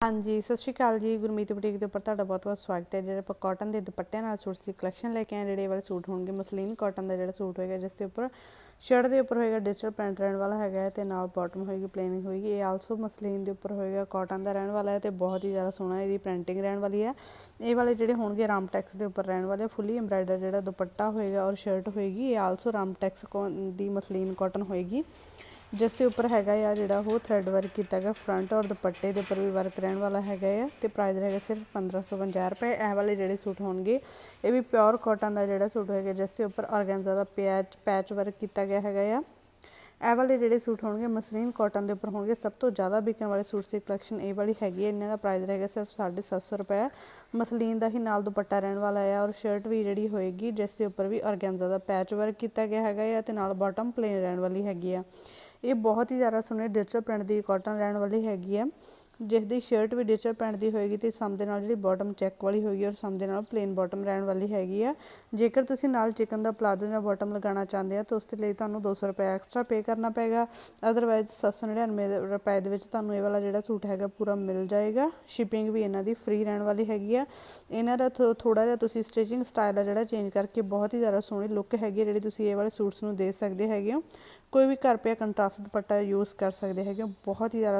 ਹਾਂਜੀ, ਸਤਿ ਸ਼੍ਰੀ ਅਕਾਲ ਜੀ, ਗੁਰਮੀਤ ਬੁਟੀਕ ਦੇ ਉੱਪਰ ਤੁਹਾਡਾ ਬਹੁਤ-ਬਹੁਤ ਸਵਾਗਤ ਹੈ। ਜਿਹੜੇ ਆਪਾਂ ਕਾਟਨ ਦੇ ਦੁਪੱਟਿਆਂ ਨਾਲ ਸੂਟ ਦੀ ਕਲੈਕਸ਼ਨ ਲੈ ਕੇ ਆਏ ਜਿਹੜੇ ਇਹ ਵਾਲੇ ਸੂਟ ਹੋਣਗੇ, ਮਸਲੀਨ ਕਾਟਨ ਦਾ ਜਿਹੜਾ ਸੂਟ ਹੋਏਗਾ, ਜਿਸ ਦੇ ਉੱਪਰ ਸ਼ਰਟ ਦੇ ਉੱਪਰ ਹੋਏਗਾ ਡਿਜੀਟਲ ਪ੍ਰਿੰਟ ਰਹਿਣ ਵਾਲਾ ਹੈਗਾ ਹੈ ਤੇ ਨਾਲ ਬਾਟਮ ਹੋਏਗੀ ਪਲੇਨਿੰਗ ਹੋਏਗੀ। ਇਹ ਆਲਸੋ ਮਸਲੀਨ ਦੇ ਉੱਪਰ ਹੋਏਗਾ ਕਾਟਨ ਦਾ ਰਹਿਣ ਵਾਲਾ ਹੈ ਤੇ ਬਹੁਤ ਹੀ ਜ਼ਿਆਦਾ ਸੋਹਣਾ ਇਹਦੀ ਪ੍ਰਿੰਟਿੰਗ ਰਹਿਣ ਵਾਲੀ ਹੈ। ਇਹ ਵਾਲੇ ਜਿਹੜੇ ਹੋਣਗੇ ਰਾਮ ਟੈਕਸ ਦੇ ਉੱਪਰ ਰਹਿਣ ਵਾਲੇ ਫੁੱਲੀ ਐਮਬ੍ਰਾਇਡਰ ਜਿਹੜਾ ਦੁਪੱਟਾ ਹੋਏਗਾ ਔਰ ਸ਼ਰਟ ਹੋਏਗੀ, ਇਹ ਆਲਸੋ ਰਾਮ ਰਾਮਟੈਕਸ ਦੀ ਮਸਲੀਨ ਕਾਟਨ ਹੋਏਗੀ। ਜਿਸ ਦੇ ਉੱਪਰ ਹੈਗਾ ਆ ਜਿਹੜਾ ਉਹ ਥਰੈਡ ਵਰਕ ਕੀਤਾ ਗਿਆ ਫਰੰਟ ਔਰ ਦੁਪੱਟੇ ਦੇ ਉੱਪਰ ਵੀ ਵਰਕ ਰਹਿਣ ਵਾਲਾ ਹੈਗਾ ਆ, ਤੇ ਪ੍ਰਾਈਸ ਹੈਗਾ ਸਿਰਫ 1550 ਰੁਪਏ। ਇਹ ਵਾਲੇ ਜਿਹੜੇ ਸੂਟ ਹੋਣਗੇ, ਇਹ ਵੀ ਪਿਓਰ ਕਾਟਨ ਦਾ ਜਿਹੜਾ ਸੂਟ ਹੋਏਗਾ, ਜਿਸ ਦੇ ਉੱਪਰ ਆਰਗੈਂਜ਼ਾ ਦਾ ਪੈਚ ਪੈਚ ਵਰਕ ਕੀਤਾ ਗਿਆ ਹੈਗਾ ਆ। ਇਹ ਵਾਲੇ ਜਿਹੜੇ ਸੂਟ ਹੋਣਗੇ, ਮਸਲੀਨ ਕਾਟਨ ਦੇ ਉੱਪਰ ਹੋਣਗੇ, ਸਭ ਤੋਂ ਜ਼ਿਆਦਾ ਵਿਕਣ ਵਾਲੇ ਸੂਟ ਦੀ ਕਲੈਕਸ਼ਨ ਇਹ ਵਾਲੀ ਹੈਗੀ ਹੈ ਇਹਨਾਂ ਦਾ ਪ੍ਰਾਈਸ ਰਹੇਗਾ ਸਿਰਫ 750 ਰੁਪਏ। ਮਸਲੀਨ ਦਾ ਹੀ ਨਾਲ ਦੁਪੱਟਾ ਰਹਿਣ ਵਾਲਾ ਹੈ ਔਰ ਸ਼ਰਟ ਵੀ ਜਿਹੜੀ ਹੋਏਗੀ, ਜਿਸ ਦੇ ਉੱਪਰ ਵੀ ਆਰਗੈਂਜ਼ਾ ਦਾ ਪੈਚ ਵਰਕ ਕੀਤਾ ਗਿਆ ਹੈਗਾ ਹੈ ਤੇ ਨਾਲ ਬਾਟਮ ਪਲੇਨ ਰਹਿਣ ਵਾਲੀ ਹੈਗੀ ਆ। ਇਹ ਬਹੁਤ ਹੀ ਜ਼ਿਆਦਾ ਸੋਹਣੇ ਡਿਜੀਟਲ ਪਿੰਡ ਦੀ ਕੋਟਨ ਰਹਿਣ ਵਾਲੀ ਹੈਗੀ ਹੈ। ਜਿਸ ਦੀ ਸ਼ਰਟ ਵੀ ਡਿਜੀਟਲ ਪੈਂਟ ਦੀ ਹੋਏਗੀ ਤੇ ਸਮ ਦੇ ਨਾਲ ਜਿਹੜੀ ਬਾਟਮ ਚੈੱਕ ਵਾਲੀ ਹੋਏਗੀ ਔਰ ਸਮ ਦੇ ਨਾਲ ਪਲੇਨ ਬਾਟਮ ਰਹਿਣ ਵਾਲੀ ਹੈਗੀ ਆ। ਜੇਕਰ ਤੁਸੀਂ ਨਾਲ ਚਿਕਨ ਦਾ ਪਲਾਜ਼ੋ ਜਾਂ ਬਾਟਮ ਲਗਾਉਣਾ ਚਾਹੁੰਦੇ ਆ, ਤਾਂ ਉਸ ਦੇ ਲਈ ਤੁਹਾਨੂੰ 200 ਰੁਪਏ ਐਕਸਟਰਾ ਪੇ ਕਰਨਾ ਪਏਗਾ। ਅਦਰਵਾਈਜ਼ 799 ਰੁਪਏ ਦੇ ਵਿੱਚ ਤੁਹਾਨੂੰ ਇਹ ਵਾਲਾ ਜਿਹੜਾ ਸੂਟ ਹੈਗਾ ਪੂਰਾ ਮਿਲ ਜਾਏਗਾ। ਸ਼ਿਪਿੰਗ ਵੀ ਇਹਨਾਂ ਦੀ ਫ੍ਰੀ ਰਹਿਣ ਵਾਲੀ ਹੈਗੀ ਆ। ਇਹਨਾਂ ਦਾ ਥੋੜਾ ਜਿਹਾ ਤੁਸੀਂ ਸਟਿਚਿੰਗ ਸਟਾਈਲ ਆ ਜਿਹੜਾ ਚੇਂਜ ਕਰਕੇ ਬਹੁਤ ਹੀ ਜ਼ਿਆਦਾ ਸੋਹਣੀ ਲੁੱਕ ਹੈਗੀ ਜਿਹੜੀ ਤੁਸੀਂ ਇਹ ਵਾਲੇ ਸੂਟਸ ਨੂੰ ਦੇ ਸਕਦੇ ਹੈਗੇ ਹੋ। ਕੋਈ ਵੀ ਘਰ ਪਿਆ ਕੰਟਰਾਸਟ ਦੁਪੱਟਾ ਯੂਜ਼ ਕਰ ਸਕਦੇ ਹੈਗੇ ਹੋ। ਬਹੁਤ ਹੀ ਜ਼ਿਆਦਾ